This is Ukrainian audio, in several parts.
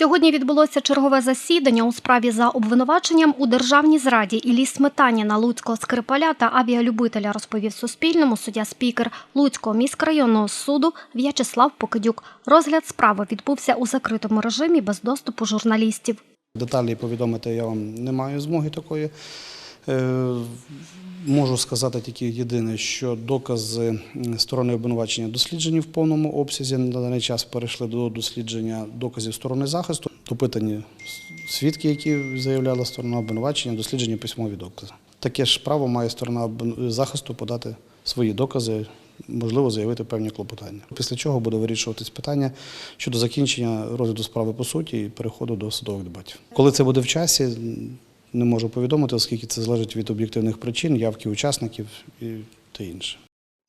Сьогодні відбулося чергове засідання у справі за обвинуваченням у державній зраді Іллі Сметаніна, Луцького скрипаля та авіалюбителя, розповів Суспільному суддя спікер Луцького міськрайонного суду В'ячеслав Покидюк. Розгляд справи відбувся у закритому режимі без доступу журналістів. Деталі повідомити я вам не маю змоги такої. Е, Можу сказати тільки єдине, що докази сторони обвинувачення досліджені в повному обсязі. На даний час перейшли до дослідження доказів сторони захисту. Допитані свідки, які заявляла сторона обвинувачення, досліджені письмові докази. Таке ж право має сторона захисту подати свої докази, можливо, заявити певні клопотання. Після чого буде вирішуватись питання щодо закінчення розгляду справи по суті і переходу до судових дебатів. Коли це буде в часі, не можу повідомити, оскільки це залежить від об'єктивних причин, явки учасників і та інше.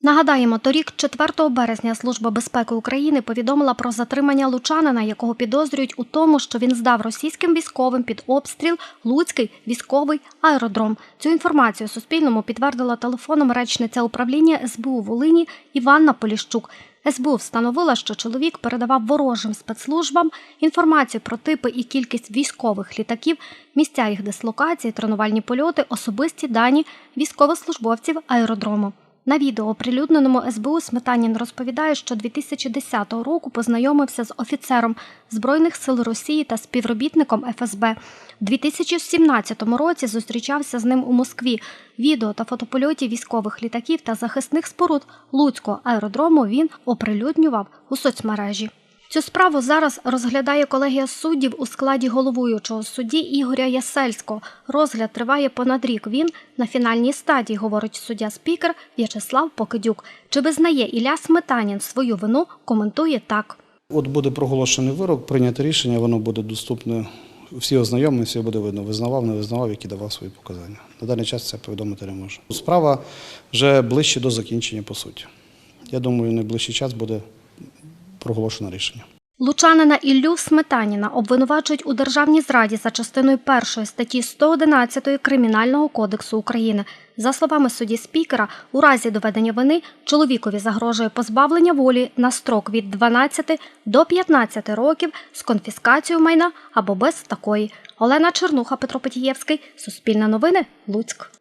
Нагадаємо, торік, 4 березня, Служба безпеки України повідомила про затримання лучанина, якого підозрюють у тому, що він здав російським військовим під обстріл Луцький військовий аеродром. Цю інформацію Суспільному підтвердила телефоном речниця управління СБУ Волині Іванна Поліщук. СБУ встановила, що чоловік передавав ворожим спецслужбам інформацію про типи і кількість військових літаків, місця їх дислокації, тренувальні польоти, особисті дані військовослужбовців аеродрому. На відео, оприлюдненому СБУ, Сметанін розповідає, що 2010 року познайомився з офіцером Збройних сил Росії та співробітником ФСБ. У 2017 році зустрічався з ним у Москві. Відео та фотопольотів військових літаків та захисних споруд Луцького аеродрому він оприлюднював у соцмережі. Цю справу зараз розглядає колегія суддів у складі головуючого судді Ігоря Ясельського. Розгляд триває понад рік. Він на фінальній стадії, говорить суддя-спікер В'ячеслав Покидюк. Чи визнає Ілля Сметанін свою вину, коментує так. От буде проголошений вирок, прийнято рішення, воно буде доступне. Всі ознайомлені, всі буде видно, визнавав, не визнавав, які давав свої показання. На даний час це повідомити не можу. Справа вже ближче до закінчення по суті. Я думаю, найближчий час буде проголошено рішення. Лучанина Іллю Сметаніна обвинувачують у державній зраді за частиною першої статті 111 Кримінального кодексу України. За словами судді спікера, у разі доведення вини чоловікові загрожує позбавлення волі на строк від 12 до 15 років з конфіскацією майна або без такої. Олена Чернуха, Петро Петієвський, Суспільне новини, Луцьк.